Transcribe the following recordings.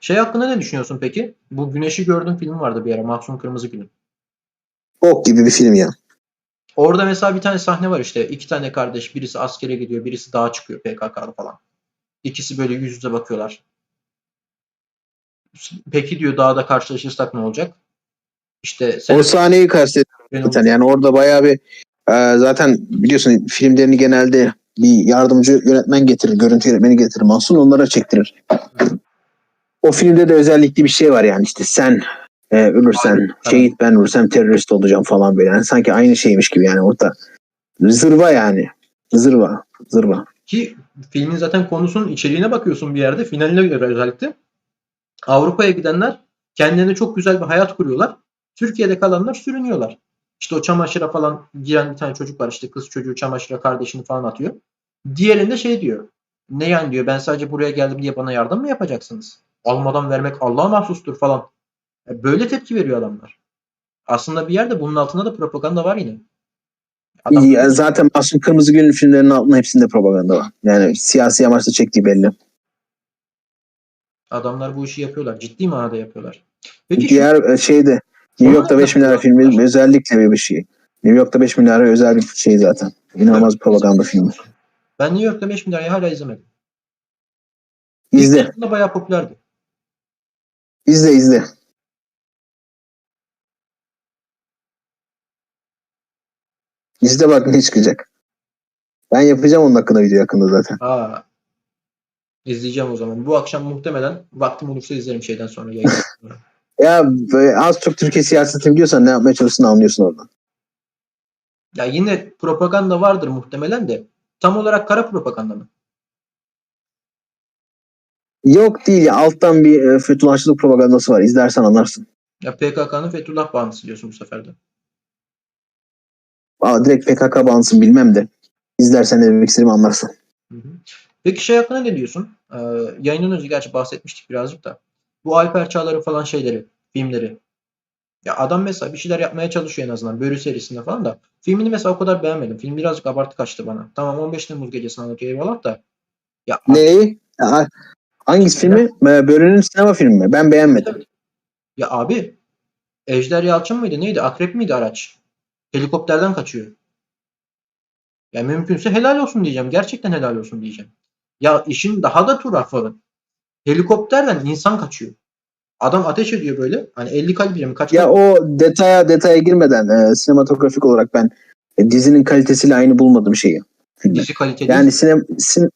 Şey hakkında ne düşünüyorsun peki? Bu Güneşi Gördüm filmi vardı bir ara. Mahsun Kırmızıgül'ün. Ok gibi bir film ya. Orada mesela bir tane sahne var işte. iki tane kardeş. Birisi askere gidiyor. Birisi dağa çıkıyor PKK'lı falan. İkisi böyle yüz yüze bakıyorlar. Peki diyor dağda karşılaşırsak ne olacak? İşte sen O sahneyi kastediyorum zaten. Yani orada bayağı bir e, zaten biliyorsun filmlerini genelde bir yardımcı yönetmen getirir, görüntü yönetmeni getirir. Mahsun onlara çektirir. O filmde de özellikle bir şey var yani işte sen e, ölürsen Evet. şehit ben ölürsem terörist olacağım falan böyle. Yani sanki aynı şeymiş gibi yani orada. Zırva yani. Zırva. Zırva. Ki filmin zaten konusunun içeriğine bakıyorsun bir yerde. Finaline göre özellikle. Avrupa'ya gidenler kendilerine çok güzel bir hayat kuruyorlar. Türkiye'de kalanlar sürünüyorlar. İşte o çamaşıra falan giren bir tane çocuk var. işte kız çocuğu çamaşıra kardeşini falan atıyor. Diğerinde şey diyor. Ne yani diyor ben sadece buraya geldim diye bana yardım mı yapacaksınız? Almadan vermek Allah'a mahsustur falan. E, Böyle tepki veriyor adamlar. Aslında bir yerde bunun altında da propaganda var yine. Adam- Ya zaten Mahsun Kırmızıgül'ün filmlerinin altında hepsinde propaganda var. Yani siyasi amaçla çektiği belli. Adamlar bu işi yapıyorlar. Ciddi manada yapıyorlar. Peki şu- Diğer e, şeyde New York'ta 5 milyar filmi özellikle bir şey. New York'ta 5 milyara özel bir şey zaten. İnanılmaz bir propaganda filmi. ben New York'ta 5 milyarı hala izlemedim. İzle, çıktığında bayağı popülerdi. İzle, izle. İzle bak ne çıkacak. Ben yapacağım onun hakkında video yakında zaten. Aa. İzleyeceğim o zaman. Bu akşam muhtemelen vaktim olursa izlerim şeyden sonra. sonra. Ya böyle az çok Türkiye siyasetini biliyorsan ne yapmaya çalıştığını anlıyorsun oradan. ya yine propaganda vardır muhtemelen de. Tam olarak kara propaganda mı? Yok değil ya alttan bir e, Fethullahçılık propagandası var. İzlersen anlarsın. Ya PKK'nın Fethullah bağıntısı diyorsun bu sefer de. Aa, direkt PKK bağımsın bilmem de. İzlersen ne demek istediğimi anlarsın. Hı hı. Peki şey hakkında ne diyorsun? Ee, yayının önce gerçi bahsetmiştik birazcık da. Bu Alper Çağlar'ın falan şeyleri, filmleri. Ya adam mesela bir şeyler yapmaya çalışıyor en azından. Börü serisinde falan da. Filmini mesela o kadar beğenmedim. Film birazcık abartı kaçtı bana. Tamam 15 Temmuz gecesini anlatıyor eyvallah da. Ya Neyi? Ya, hangisi filmi? Börü'nün sinema filmi mi? Ben beğenmedim. Ya abi Ejder Yalçın mıydı neydi? Akrep miydi araç? Helikopterden kaçıyor. Ya mümkünse helal olsun diyeceğim. Gerçekten helal olsun diyeceğim. Ya işin daha da tuhafı. Helikopterden insan kaçıyor. Adam ateş ediyor böyle. Hani 50 kalibre mi kaç Ya kalibre? o detaya detaya girmeden e, sinematografik olarak ben e, dizinin kalitesiyle aynı bulmadım şeyi. Filmi. dizi kaliteli. Yani sinem, sin-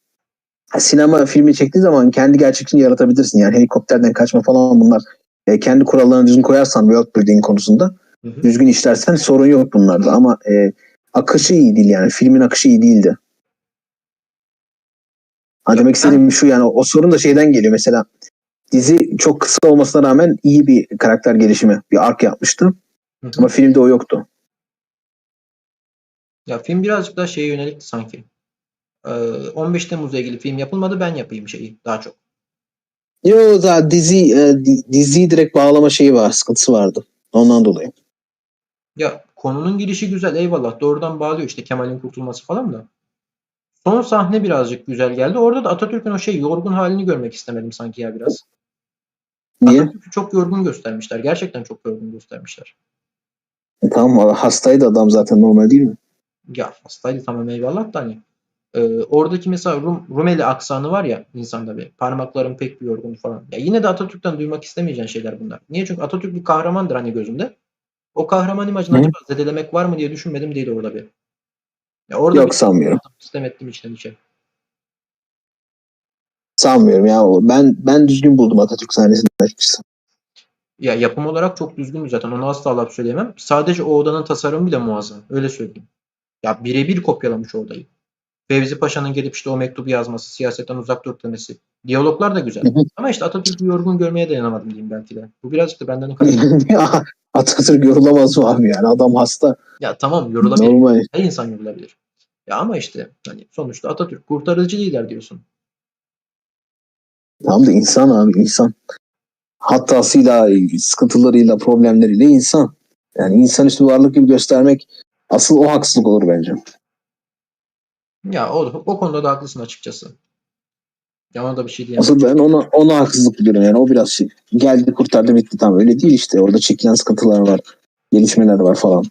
sinema filmi çektiği zaman kendi gerçekliğini yaratabilirsin. Yani helikopterden kaçma falan bunlar e, kendi kurallarını düzgün koyarsan world building konusunda Hı hı. düzgün işlersen sorun yok bunlarda ama e, akışı iyi değil yani filmin akışı iyi değildi. Ha, demek istediğim şu yani o, o sorun da şeyden geliyor mesela dizi çok kısa olmasına rağmen iyi bir karakter gelişimi bir ark yapmıştı Hı hı. ama filmde o yoktu. Ya film birazcık daha şeye yönelikti sanki. Ee, 15 Temmuz'la ilgili film yapılmadı ben yapayım şeyi daha çok. Yo da dizi e, di- diziyi direkt bağlama şeyi var sıkıntısı vardı ondan dolayı. Ya konunun girişi güzel eyvallah doğrudan bağlıyor işte Kemal'in kurtulması falan da. Son sahne birazcık güzel geldi. Orada da Atatürk'ün o şey yorgun halini görmek istemedim sanki ya biraz. Niye? Atatürk'ü çok yorgun göstermişler. Gerçekten çok yorgun göstermişler. E, tamam hastaydı adam zaten normal değil mi? Ya hastaydı tamam eyvallah da hani. E, oradaki mesela Rum, Rumeli aksanı var ya insanda bir parmaklarım pek bir yorgun falan. Ya yine de Atatürk'ten duymak istemeyeceğin şeyler bunlar. Niye? Çünkü Atatürk bir kahramandır hani gözümde. O kahraman imajını Hı. acaba zedelemek var mı diye düşünmedim değil orada bir. Ya orada Yok bir sanmıyorum. sistem ettim içten içe. Sanmıyorum ya. Ben ben düzgün buldum Atatürk sahnesini açıkçası. Ya yapım olarak çok düzgün zaten. Onu asla laf söyleyemem. Sadece o odanın tasarımı bile muazzam. Öyle söyleyeyim. Ya birebir kopyalamış odayı. Fevzi Paşa'nın gelip işte o mektubu yazması, siyasetten uzak dur demesi. Diyaloglar da güzel. Ama işte Atatürk'ü yorgun görmeye dayanamadım diyeyim belki de. Bu birazcık da benden. Ya, Atatürk yorulamaz mı abi yani adam hasta. ya tamam yorulabilir. Normal. Her insan yorulabilir. Ya ama işte hani sonuçta Atatürk kurtarıcı lider diyorsun. Tam da insan abi insan. Hatasıyla, sıkıntılarıyla, problemleriyle insan. Yani insanüstü varlık gibi göstermek asıl o haksızlık olur bence. Ya o, o konuda da haklısın açıkçası. Ya ona da bir şey diyemem. Asıl ben ona, ona haksızlık buluyorum yani. O biraz şey. Geldi kurtardı bitti tamam. Öyle değil işte. Orada çekilen sıkıntılar var. Gelişmeler var falan.